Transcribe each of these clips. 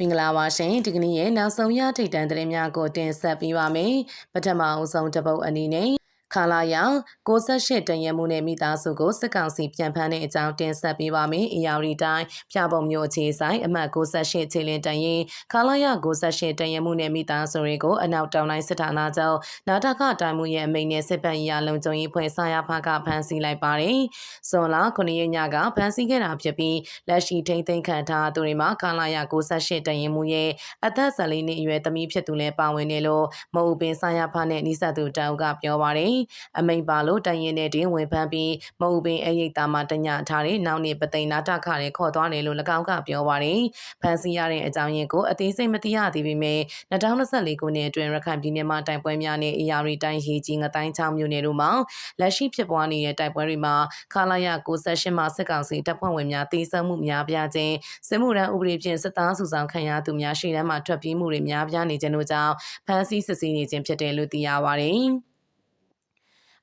မင်္ဂလာပါရှင်ဒီကနေ့ရဲ့နောက်ဆုံးရထိတ်တန့်သတင်းများကိုတင်ဆက်ပေးပါမယ်ပထမအဆုံးတစ်ပုတ်အနေနဲ့ ခလာရ68တန်ရမှုနဲ့မိသားစုကိုစစ်ကောင်စီပြန်ဖမ်းတဲ့အကြောင်းတင်ဆက်ပေးပါမယ်။အရာရီတိုင်းပြပုံမျိုးအခြေဆိုင်အမှတ်68ခြေလင်းတန်ရင်ခလာရ68တန်ရမှုနဲ့မိသားစုတွေကိုအနောက်တောင်တိုင်းစစ်ဌာနချုပ်နာတခတိုင်းမှုရဲ့အမိန့်နဲ့စစ်ပန်ရလုံခြုံရေးဖွဲ့ဆရာဖကဖမ်းဆီးလိုက်ပါတယ်။ဇွန်လ9ရက်ညကဖမ်းဆီးခဲ့တာဖြစ်ပြီးလက်ရှိထိန်းသိမ်းခံထားသူတွေမှာခလာရ68တန်ရင်မှုရဲ့အသက်14နှစ်အရွယ်သမီးဖြစ်သူလည်းပါဝင်တယ်လို့မအူပင်ဆရာဖနဲ့နိစသူတောက်ကပြောပါတယ်။အမိန်ပါလို့တိုင်ရင်နဲ့တင်ဝင်ဖမ်းပြီးမအူပင်အရိတ်သားမှတညထားတဲ့နောက်နေ့ပသိမ်နာတခရဲခေါ်သွားတယ်လို့၎င်းကပြောပါတယ်။ဖမ်းဆီးရတဲ့အကြောင်းရင်းကိုအသေးစိတ်မသိရသေးပေမဲ့2024ခုနှစ်အတွင်းရခိုင်ပြည်နယ်မှာတိုင်ပွဲများနဲ့အရာရီတိုင်းရေကြီးငတိုင်းချောင်းမြို့နယ်တို့မှာလက်ရှိဖြစ်ပွားနေတဲ့တိုက်ပွဲတွေမှာခလာရ68မှာစစ်ကောင်စီတပ်ဖွဲ့ဝင်များတေဆုံးမှုများပြားခြင်းစစ်မှုရန်ဥပဒေဖြင့်စစ်သားစုဆောင်ခံရသူများရှေ့တန်းမှာထွက်ပြေးမှုတွေများပြားနေခြင်းတို့ကြောင့်ဖမ်းဆီးစစ်ဆေးနေခြင်းဖြစ်တယ်လို့သိရပါတယ်။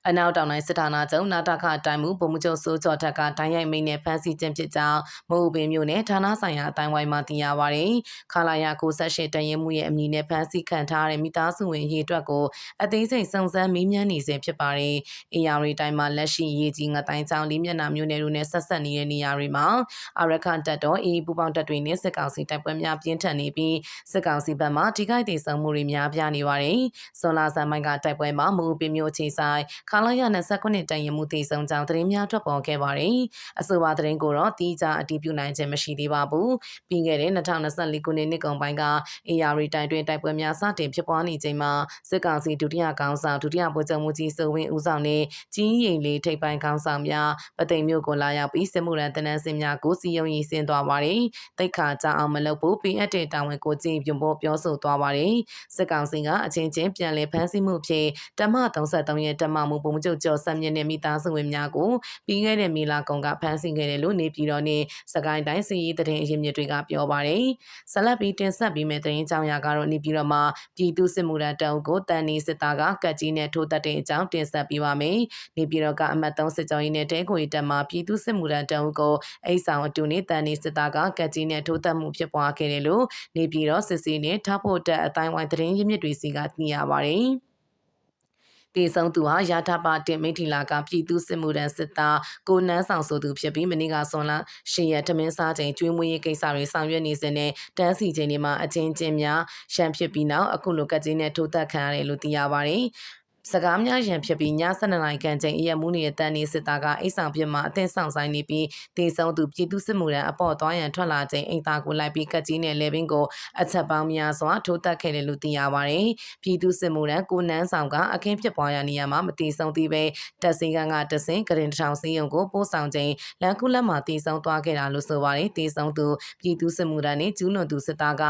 အနောက်တောင်တိုင်းစစ်ဌာနချုပ်နာတခတိုင်မှုဗိုလ်မှူးချုပ်စိုးကျော်ထက်ကတိုင်းရိုက်မိန်နဲ့ဖမ်းဆီးခြင်းဖြစ်ကြောင်းမဟုတ်ပင်မျိုးနဲ့ဌာနဆိုင်ရာအတိုင်းဝိုင်းမှသိရပါဗျ။ခလာရ68တရင်မှုရဲ့အမည်နဲ့ဖမ်းဆီးခံထားတဲ့မိသားစုဝင်ရေးအတွက်ကိုအသေးစိတ်စုံစမ်းမေးမြန်းနေစေဖြစ်ပါတယ်။အေယာရီတိုင်းမှာလက်ရှိရေးကြီးငတိုင်းချောင်းလေးမျက်နှာမျိုးနယ်တို့နဲ့ဆက်ဆက်နေတဲ့နေရာတွေမှာအရခန်တပ်တော်အေးပူပေါင်းတပ်တွေနဲ့စစ်ကောင်စီတပ်ပွဲများပြင်းထန်နေပြီးစစ်ကောင်စီဘက်မှထိခိုက်ဒေဆုံးမှုတွေများပြားနေပါတယ်။ဇွန်လဆန်ပိုင်းကတိုက်ပွဲမှာမူပင်မျိုးခြေဆိုင်ခလာရ29တန်ရင်မှုတည်ဆုံကြောင်းသတင်းများထွက်ပေါ်ခဲ့ပါတယ်။အဆိုပါသတင်းကိုတော့တီးခြားအတည်ပြုနိုင်ခြင်းမရှိသေးပါဘူး။ပြီးခဲ့တဲ့2024ခုနှစ်နှစ်ကုန်ပိုင်းက AR တိုင်တွင်တိုက်ပွဲများစတင်ဖြစ်ပွားနေချိန်မှာစစ်ကောင်စီဒုတိယကောင်းဆောင်ဒုတိယဗိုလ်ချုပ်မှုကြီးစုံဝင်းဦးဆောင်တဲ့ကြီးရင်လေးထိပ်ပိုင်းကောင်းဆောင်များပသိမ်မြို့ကိုလာရောက်ပြီးစစ်မှုရန်တနန်းစင်များကိုစီယုံရေးဆင်းသွားပါတယ်။တိတ်ခါကြအောင်မလုပ်ဖို့ပေးအပ်တဲ့တာဝန်ကိုကြည်ပြုံဖို့ပြောဆိုသွားပါတယ်။စစ်ကောင်စီကအချင်းချင်းပြန်လည်ဖမ်းဆီးမှုဖြင့်တမ33ရဲ့တမမှုပုံချုပ်ကျော်ဆက်မြင့်တဲ့မိသားစုဝင်များကိုပြီးခဲ့တဲ့မေလကုံကဖမ်းဆီးခဲ့တယ်လို့နေပြည်တော်နဲ့စကိုင်းတိုင်းစီရေးသတင်းအရင်းမြစ်တွေကပြောပါတယ်။ဆက်လက်ပြီးတင်ဆက်ပြီးမဲ့သတင်းကြောင်းရာကတော့နေပြည်တော်မှာပြည်သူစစ်မှုထမ်းတအုပ်ကိုတန်နေစစ်သားကကတ်ကြီးနဲ့ထိုးတက်တဲ့အကြောင်းတင်ဆက်ပြီးပါမယ်။နေပြည်တော်ကအမတ်3စစ်ကြောင်းရင်းနဲ့တဲခွေတက်မှာပြည်သူစစ်မှုထမ်းတအုပ်ကိုအိတ်ဆောင်အတူနဲ့တန်နေစစ်သားကကတ်ကြီးနဲ့ထိုးတက်မှုဖြစ်ပွားခဲ့တယ်လို့နေပြည်တော်စစ်စီနဲ့ထောက်ဖို့တက်အတိုင်းဝိုင်းသတင်းရင်းမြစ်တွေစီကသိရပါတယ်။ တေဆုံးသူဟာရာထပါတင်မိထီလာကပြည်သူစစ်မှုထမ်းစစ်သားကိုနန်းဆောင်ဆိုသူဖြစ်ပြီးမနေ့ကဆွန်လရှေ့ရထမင်းစားချိန်ကျွေးမွေးရေးကိစ္စတွေဆောင်ရွက်နေစဉ်နဲ့တန်းစီချိန်တွေမှာအချင်းချင်းများရှမ်းဖြစ်ပြီးနောက်အခုလိုကကြီးနဲ့ထိုးသက်ခံရတယ်လို့သိရပါတယ်။ စကားများရန်ဖြစ်ပြီးည7နာရီခန့်ချိန်အရက်မူးနေတဲ့တန်နေစစ်သားကအိတ်ဆောင်ပြမှာအသင်းဆောင်ဆိုင်နေပြီးတေဆုံးသူပြည်သူစစ်မှုထမ်းအပေါ်သွားရန်ထွက်လာချိန်အိမ်သားကိုလိုက်ပြီးကတ်ကြီးနဲ့လေပင်ကိုအချက်ပေါင်းများစွာထိုးတက်ခဲ့တယ်လို့သိရပါတယ်။ပြည်သူစစ်မှုထမ်းကိုနန်းဆောင်ကအခင်းဖြစ်ပွားရာနေရာမှာမတေဆုံးသေးပဲတက်စင်းကန်ကတဆင်းကရင်ထောင်စီယုံကိုပို့ဆောင်ချိန်လန်ကူလက်မှာတေဆုံးသွားခဲ့တာလို့ဆိုပါတယ်။တေဆုံးသူပြည်သူစစ်မှုထမ်းနဲ့ကျူးလွန်သူစစ်သားက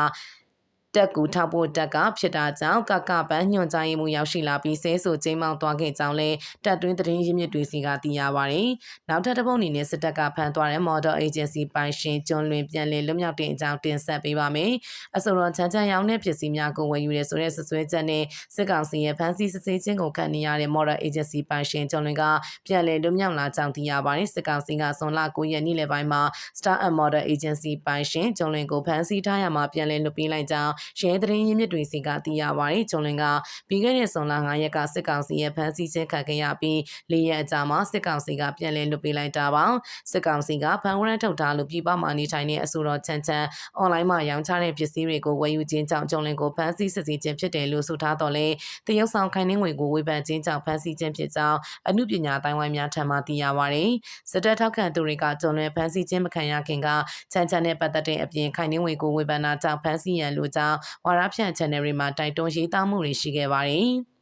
တက်ကူထောက်ဖို့တက်ကဖြစ်တာကြောင့်ကကပန်းညွှန်ကြားရေးမှုရောက်ရှိလာပြီးဆဲဆိုကျင်းမောင်းသွားခဲ့ကြောင်းလဲတက်တွင်းသတင်းရင်းမြစ်တွေစီကသိရပါတယ်။နောက်ထပ်တစ်ပုတ်အနေနဲ့စစ်တပ်ကဖမ်းသွားတဲ့ Model Agency ပိုင်ရှင်ကျွန်းလွင်ပြန်လည်လွတ်မြောက်တဲ့အကြောင်းတင်ဆက်ပေးပါမယ်။အဆိုတော်ချမ်းချမ်းရောင်းတဲ့ပစ္စည်းများကိုဝယ်ယူရဲဆိုတဲ့ဆွဆွဲချက်နဲ့စစ်ကောင်စီရဲ့ဖမ်းဆီးစစ်ဆေးခြင်းကိုခံနေရတဲ့ Model Agency ပိုင်ရှင်ကျွန်းလွင်ကပြန်လည်လွတ်မြောက်လာကြောင်းသိရပါတယ်။စစ်ကောင်စီကဇွန်လ9ရက်နေ့လယ်ပိုင်းမှာ Star and Model Agency ပိုင်ရှင်ကျွန်းလွင်ကိုဖမ်းဆီးထားရမှာပြန်လည်လွတ်ပေးလိုက်ကြောင်းရဲသတင်းရင်းမြစ်တွေစီကသိရပါတယ်။ဂျွန်လင်ကပြီးခဲ့တဲ့ဇွန်လ9ရက်ကစစ်ကောင်စီရဲ့ဖမ်းဆီးခြင်းခံခဲ့ရပြီး၄ရက်အကြာမှာစစ်ကောင်စီကပြန်လည်လွှတ်ပေးလိုက်တာပါ။စစ်ကောင်စီကဖမ်းဝရမ်းထုတ်ထားလို့ပြည်ပမှာနေထိုင်တဲ့အဆိုတော်ချန်ချန်အွန်လိုင်းမှာရောင်းချတဲ့ပစ္စည်းတွေကိုဝယ်ယူခြင်းကြောင့်ဂျွန်လင်ကိုဖမ်းဆီးစစ်ဆေးခြင်းဖြစ်တယ်လို့ဆိုထားတော့လေတရုတ်ဆောင်ခိုင်နှင်းငွေကိုဝေဖန်ခြင်းကြောင့်ဖမ်းဆီးခြင်းဖြစ်ကြောင်းအမှုပညာတိုင်းဝိုင်းများထံမှသိရပါတယ်။စစ်တပ်ထောက်ခံသူတွေကဂျွန်လင်ဖမ်းဆီးခြင်းမခံရခင်ကချန်ချန်နဲ့ပတ်သက်တဲ့အပြင်ခိုင်နှင်းငွေကိုဝေဖန်တာကြောင့်ဖမ်းဆီးရန်လိုကြောင်းဝါရဖြန့် channel တွေမှာတိုက်တွန်းရေးသားမှုတွေရှိခဲ့ပါတယ်။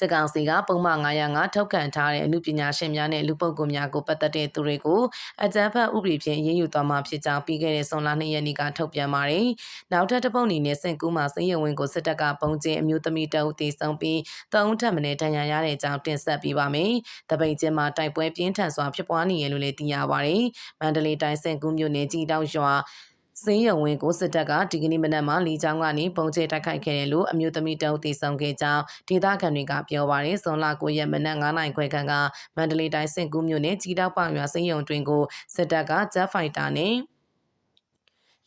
စစ်ကောင်စီကပုံမှန်905ထုတ်ကန်ထားတဲ့အမှုပညာရှင်များနဲ့လူပုဂ္ဂိုလ်များကိုပတ်သက်တဲ့သူတွေကိုအကြမ်းဖက်ဥပဒေဖြင့်ရေးယူသွားမှာဖြစ်ကြောင်းပြီးခဲ့တဲ့ဇွန်လ2ရက်နေ့ကထုတ်ပြန်ပါတယ်။နောက်ထပ်တစ်ပုတ်အနေနဲ့စင်ကူးမှာစည်ရဝင်ကိုစစ်တပ်ကပုံကျင်းအမျိုးသမီးတအုပ်တည်ဆုံပြီးတအုပ်ထက်မင်းတန်ရာရတဲ့အကြောင်းတင်ဆက်ပေးပါမယ်။တပိတ်ကျင်းမှာတိုက်ပွဲပြင်းထန်စွာဖြစ်ပွားနေရလို့လည်းသိရပါတယ်။မန္တလေးတိုင်းစင်ကူးမြို့နယ်ကြီးတောင်ရွာ စင်းရုံဝင်းကိုစစ်တပ်ကဒီကနေ့မနက်မှာလီချောင်းကနေပုံကျဲတိုက်ခိုက်ခဲ့တယ်လို့အမျိုးသမီးတအုပ်တည်ဆောင်ခဲ့ကြောင်းဒေသခံတွေကပြောပါတယ်။ဇွန်လ9ရက်မနက်9နိုင်ခွဲခန့်ကမန္တလေးတိုင်းစင်ကူးမြို့နယ်ကြီးတောက်ပောင်ရွာစင်းရုံတွင်ကိုစစ်တပ်ကဂျက်ဖိုက်တာနဲ့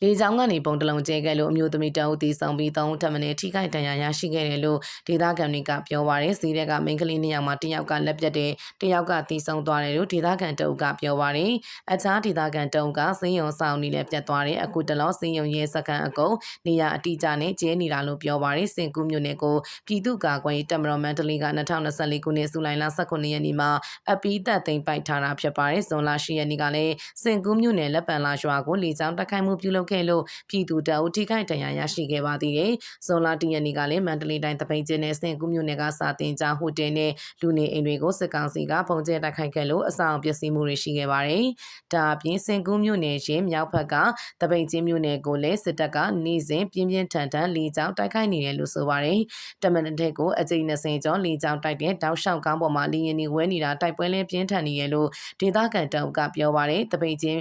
လေကြောင်းကနေပုံတလုံးကျဲခဲ့လို့အမျိုးသမီးတအုပ်တီဆောင်ပြီးသုံးထပ်မင်းထိခိုက်ဒဏ်ရာရရှိခဲ့တယ်လို့ဒေသခံတွေကပြောပါရယ်စီးတဲ့ကမိန်းကလေးနှစ်ယောက်မှာတစ်ယောက်ကလက်ပြတ်တယ်တစ်ယောက်ကတီဆောင်သွားတယ်လို့ဒေသခံတအုပ်ကပြောပါရယ်အခြားဒေသခံတအုပ်ကစင်းရုံဆောင်နေလဲပြတ်သွားတယ်အခုတလောစင်းရုံရဲစကန်အကုန်နေရအတိအကျနဲ့ကျဲနေတာလို့ပြောပါရယ်စင်ကူးမြို့နယ်ကိုပြည်သူ့ကာကွယ်တပ်မတော်မန္တလေးက2024ခုနှစ်ဇူလိုင်လ18ရက်နေ့မှာအပီးသက်သိမ်းပိုက်ထားတာဖြစ်ပါရယ်ဇွန်လ10ရက်နေ့ကလည်းစင်ကူးမြို့နယ်လက်ပံလာရွာကိုလေကြောင်းတိုက်ခိုက်မှုပြုလုပ်ခဲ့လို့ပြည်သူတအုပ်ထိခိုက်ဒဏ်ရာရရှိခဲ့ပါသေးတယ်။ဇွန်လ၁ရက်နေ့ကလည်းမန္တလေးတိုင်းတပိတ်ကျင်းနဲ့စင်ကူးမြို့နယ်ကစာတင်ကြားဟိုတယ်နဲ့လူနေအိမ်တွေကိုစစ်ကောင်စီကပုံကျဲတိုက်ခိုက်ခဲ့လို့အဆောင်ပျက်စီးမှုတွေရှိခဲ့ပါတယ်။ဒါအပြင်စင်ကူးမြို့နယ်ရှင်မြောက်ဘက်ကတပိတ်ကျင်းမြို့နယ်ကိုလည်းစစ်တပ်ကနေစဉ်ပြင်းပြင်းထန်ထန်လေကြောင်းတိုက်ခိုက်နေတယ်လို့ဆိုပါတယ်။တမန်တဲ့ကိုအကြိမ်20ကျော်လေကြောင်းတိုက်တဲ့တောက်လျှောက်ကောင်းပေါ်မှာလေရင်တွေဝဲနေတာတိုက်ပွဲလဲပြင်းထန်နေရလို့ဒေသခံတောက်ကပြောပါတယ်။တပိတ်ကျင်း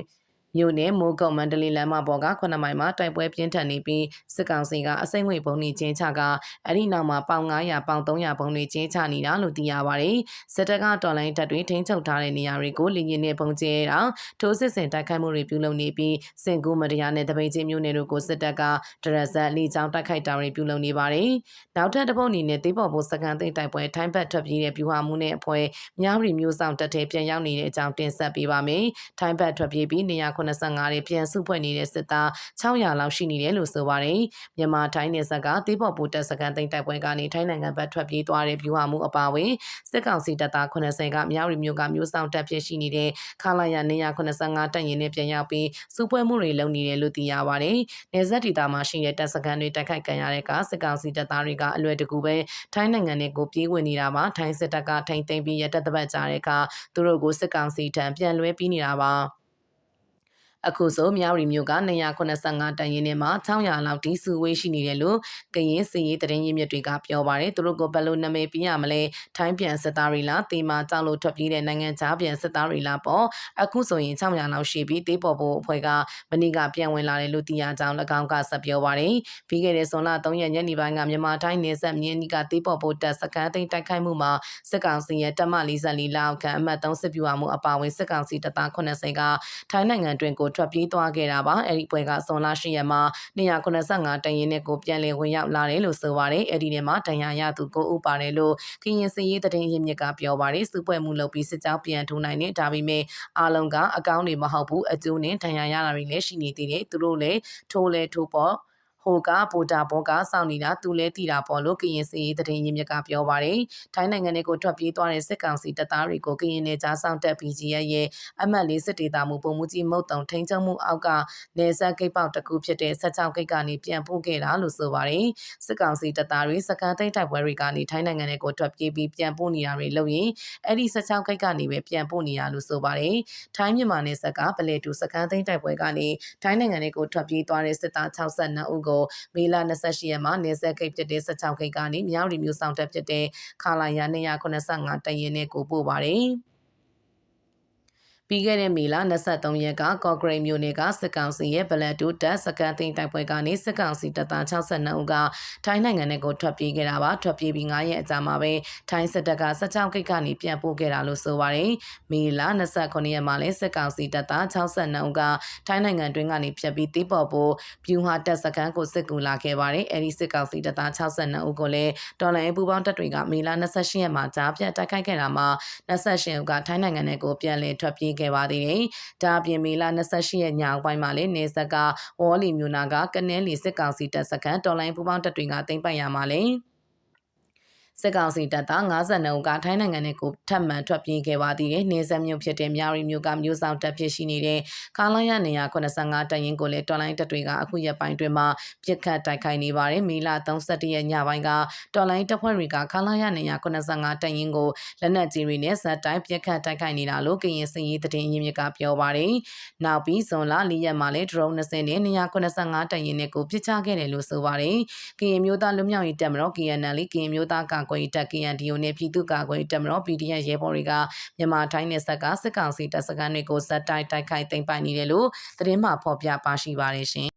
မြို့နယ်မိုးကုတ်မန္တလေးလမ်းမပေါ်က9မိုင်မှာတိုက်ပွဲပြင်းထန်နေပြီးစစ်ကောင်စီကအစိမ့်ငွေပုံနေချင်းချကအဲ့ဒီနောက်မှာပေါင်900ပေါင်300ပုံနေချင်းချနေတာလို့သိရပါတယ်။စစ်တပ်ကတော်လိုင်းတပ်တွေထိန်းချုပ်ထားတဲ့နေရာတွေကိုလင်းရင်နဲ့ပုံကျဲတာထိုးစစ်ဆင်တိုက်ခိုက်မှုတွေပြုလုပ်နေပြီးစင်ကူးမတရားနဲ့တပိတ်ချင်းမြို့နယ်တို့ကိုစစ်တပ်ကဒရက်ဇက်လီချောင်းတိုက်ခိုက်တာတွေပြုလုပ်နေပါတယ်။နောက်ထပ်တစ်ပုတ်အနေနဲ့တေးပေါ်ဖို့စကန်သိမ်းတိုက်ပွဲထိုင်းဘက်ထွက်ပြေးတဲ့ပြူဟာမှုနဲ့အဖွဲ့မြားရီမျိုးဆောင်တပ်ထဲပြန်ရောက်နေတဲ့အကြောင်းတင်ဆက်ပေးပါမယ်။ထိုင်းဘက်ထွက်ပြေးပြီးနေရာ85တွေပြန်စုဖွဲ့နေတဲ့စစ်သား600လောက်ရှိနေတယ်လို့ဆိုပါတယ်။မြန်မာထိုင်းနယ်စပ်ကတေးပေါ်ပိုတက်စကန်သိမ်းတိုက်ပွဲကနေထိုင်းနိုင်ငံဘက်ထွက်ပြေးသွားတဲ့ဗျူဟာမှုအပါအဝင်စစ်ကောင်စီတပ်သား80ကမြောက်ရီမျိုးကမျိုးဆောင်တပ်ဖြစ်ရှိနေတဲ့ခလာရ285တပ်ရင်းနဲ့ပြန်ရောက်ပြီးစုဖွဲ့မှုတွေလုပ်နေတယ်လို့သိရပါတယ်။နယ်စပ်ဒေသမှာရှိတဲ့တပ်စခန်းတွေတိုက်ခိုက်ခံရတဲ့ကစစ်ကောင်စီတပ်သားတွေကအလွယ်တကူပဲထိုင်းနိုင်ငံနဲ့ကိုပြေးဝင်နေတာပါထိုင်းစစ်တပ်ကထိမ့်သိမ်းပြီးရတပ်တပတ်ကြတဲ့အခါသူတို့ကိုစစ်ကောင်စီထံပြန်လွှဲပြီးနေတာပါ။ အခုဆိုမြောက်ရီမျိုးက285တန်ရင်ထဲမှာ600လောက်ဒီစုဝေးရှိနေတယ်လို့ကရင်စည်ရေးတရင်ရင်းမြစ်တွေကပြောပါတယ်သူတို့ကဘယ်လိုနာမည်ပြရမလဲထိုင်းပြန်စစ်သားတွေလားတေမာကြောက်လို့ထွက်ပြေးတဲ့နိုင်ငံခြားပြန်စစ်သားတွေလားပေါ့အခုဆိုရင်600လောက်ရှိပြီးတေးပေါ်ဖို့အဖွဲ့ကမနေ့ကပြန်ဝင်လာတယ်လို့သိရကြောင်း၎င်းကဆက်ပြောပါတယ်ပြီးခဲ့တဲ့ဇွန်လ3ရက်ညနေပိုင်းကမြန်မာတိုင်းနယ်စပ်မြင်းနီကတေးပေါ်ဖို့တပ်စခန်းသိမ်းတိုက်ခိုက်မှုမှာစစ်ကောင်စီရဲ့တပ်မ44လောက်ခန့်အမှတ်3စစ်ပြူမှုအပါအဝင်စစ်ကောင်စီတပ်သား80ကထိုင်းနိုင်ငံတွင်ကိုထွက်ပြေးသွားခဲ့တာပါအဲ့ဒီပွဲကဇွန်လ10ရက်မှာ285တန်ရင်နဲ့ကိုပြန်လည်ဝင်ရောက်လာတယ်လို့ဆိုပါတယ်အဲ့ဒီထဲမှာတန်ရာရသူကိုဥပါတယ်လို့ခရင်စည်ရေးတရင်ရင်းမြစ်ကပြောပါတယ်စုပွဲမှုလုပ်ပြီးစစ်ကြောင်းပြန်ထိုးနိုင်တယ်ဒါပေမဲ့အားလုံးကအကောင်းတွေမဟုတ်ဘူးအကျိုးနဲ့တန်ရာရတာတွေလည်းရှိနေသေးတယ်သူတို့လည်းထိုးလဲထိုးပေါ့ ဟိုကဗိုတာဘောကစောင့်နေတာသူလဲတည်တာပေါ့လို့ကရင်စီရေးတရင်ရင်းမြစ်ကပြောပါတယ်။ထိုင်းနိုင်ငံတွေကိုထွက်ပြေးသွားတဲ့စစ်ကောင်စီတပ်သားတွေကိုကရင်နယ်ကြားစောင့်တပ် BGF ရဲ့အမှတ်၄စစ်ဒေသမှုပုံမှုကြီးမုတ်တုံထိန်းချုပ်မှုအောက်ကနေဆက်ဂိတ်ပေါက်တစ်ခုဖြစ်တဲ့16ဂိတ်ကနေပြန်ပို့ခဲ့တာလို့ဆိုပါတယ်။စစ်ကောင်စီတပ်သားတွေစကန်သိမ်းတိုက်ပွဲတွေကနေထိုင်းနိုင်ငံတွေကိုထွက်ပြေးပြီးပြန်ပို့နေတာတွေလုပ်ရင်အဲ့ဒီ16ဂိတ်ကနေပဲပြန်ပို့နေတာလို့ဆိုပါတယ်။ထိုင်းမြန်မာနယ်စပ်ကပလဲတူစကန်သိမ်းတိုက်ပွဲကနေထိုင်းနိုင်ငံတွေကိုထွက်ပြေးသွားတဲ့စစ်သား62ဦးကိုမေလ28ရက်မှာနေဆက်ဂိတ်ဖြစ်တဲ့16ဂိတ်ကနေမြောက်ရီမျိုးဆောင်တက်ဖြစ်တဲ့ခလာရ285တရင်နဲ့ကိုပို့ပါတယ်။ ပြီးခဲ့တဲ့မေလ23ရက်ကကော့ဂရိတ်မြို့နယ်ကစစ်ကောင်စီရဲ့ဗလက်တူတပ်စကန်သိန်းတိုက်ပွဲကနေစစ်ကောင်စီတပ်သား62ဦးကထိုင်းနိုင်ငံနဲ့ကိုထွက်ပြေးခဲ့တာပါထွက်ပြေးပြီး9ရက်အကြာမှာပဲထိုင်းစစ်တပ်က16ကိတ်ကနေပြန်ပို့ခဲ့တာလို့ဆိုပါတယ်မေလ29ရက်မှာလည်းစစ်ကောင်စီတပ်သား62ဦးကထိုင်းနိုင်ငံတွင်းကနေဖြတ်ပြီးတေးပေါ်ဖို့ပြူဟာတပ်စကန်ကိုစစ်ကူလာခဲ့ပါတယ်အဲဒီစစ်ကောင်စီတပ်သား62ဦးကိုလည်းတော်လိုင်းပူပေါင်းတပ်တွေကမေလ28ရက်မှာကြားပြတ်တိုက်ခိုက်ခဲ့တာမှာ28ဦးကထိုင်းနိုင်ငံနဲ့ကိုပြန်လည်ထွက်ပြေးခဲ့ပါသေးတယ်။ဒါအပြင်မေလ28ရက်ညပိုင်းမှာလည်းနေဆက်ကဝေါ်လီမြို့နာကကနဲလီစစ်ကောင်စီတပ်စခန်းတော်လိုင်းပူပေါင်းတပ်တွေကတင်ပိုက်ရမှာလေ။ စစ်ကောင်စီတပ်သား52ဦးကထိုင်းနိုင်ငံနဲ့ကိုထပ်မံထွက်ပြေးခဲ့ပါသေးတယ်။နေဆက်မြို့ဖြစ်တဲ့မြရီမြို့ကမြို့ဆောင်တပ်ဖြစ်ရှိနေတဲ့ကားလိုင်းရနေရ85တရင်ကိုလည်းတော်လိုင်းတပ်တွေကအခုရက်ပိုင်းတွင်မှပြစ်ခတ်တိုက်ခိုက်နေပါတယ်။မေလ31ရက်ညပိုင်းကတော်လိုင်းတပ်ဖွဲ့တွေကကားလိုင်းရနေရ85တရင်ကိုလက်နက်ကြီးတွေနဲ့ဇက်တိုင်းပြစ်ခတ်တိုက်ခိုက်နေတာလို့ကရင်စင်ရေးတရင်ရင်းမြစ်ကပြောပါတယ်။နောက်ပြီးဇွန်လ၄ရက်မှာလည်း drone 20နဲ့285တရင်နဲ့ကိုပြစ်ချခဲ့တယ်လို့ဆိုပါတယ်။ကရင်မျိုးသားလူမျိုးရေးတပ်မတော် KNL ကရင်မျိုးသားကကွယ်တပ် KNDO နဲ့ပြည်သူ့ကာကွယ်တပ်မတော် PDF ရဲဘော်တွေကမြန်မာတိုင်းနယ်စပ်ကစစ်ကောင်စီတပ်စခန်းတွေကိုဇက်တိုက်တိုက်ခိုက်သိမ်းပိုက်နေတယ်လို့သတင်းမှဖော်ပြပါရှိပါတယ်ရှင်